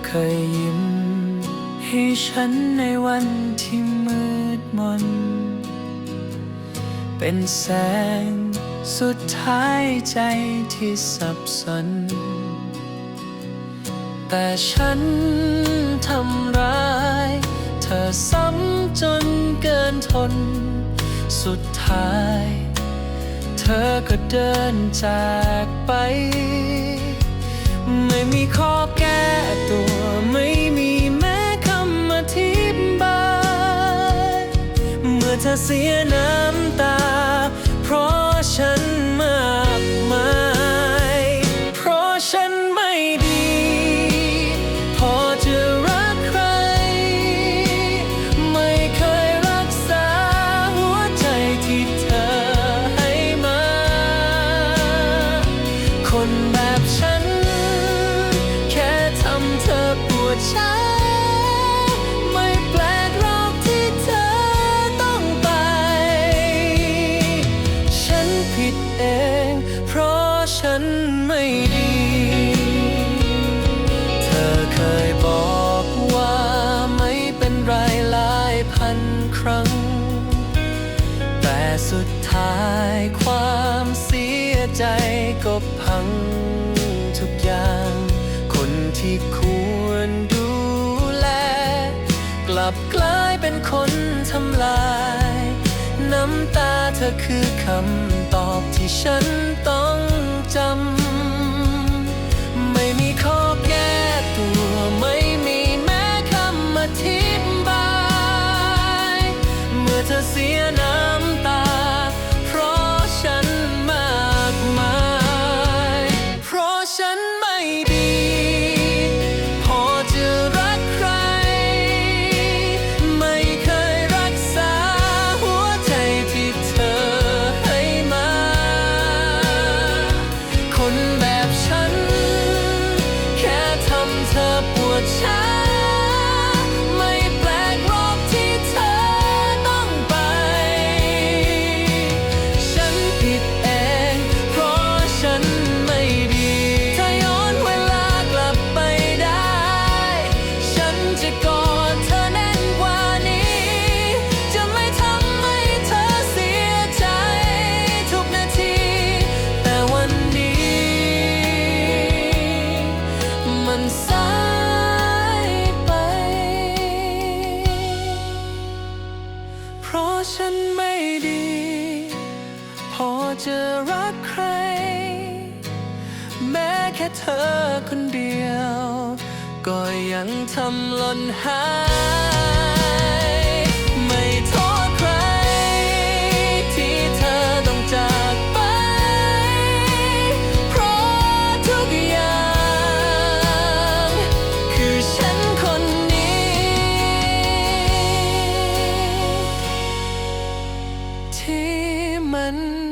อเคยยิ้ม ให้ฉันในวันที่มืดมน เป็นแสงสุดท้ายใจที่สับสน แต่ฉันทำร้าย เธอซ้ำจนเกินทน สุดท้าย เธอก็เดินจากไป ไม่มีข้อ เธอเสียน้ำตา เพราะฉันมากมาย เพราะฉันไม่ดี พอจะรักใคร ไม่เคยรักษาหัวใจที่เธอให้มา คนแบบ ฉันไม่ดี เธอเคยบอกว่าไม่เป็นไรหลายพันครั้ง แต่สุดท้ายความเสียใจก็พังทุกอย่าง คนที่ควรดูแล กลับกลายเป็นคนทำลาย น้ำตาเธอคือคำตอบที่ฉันต้อง จ อ เพราะฉันไม่ดี พอจะรักใคร แม้แค่เธอคนเดียว ก็ยังทำหล่นหาย มัน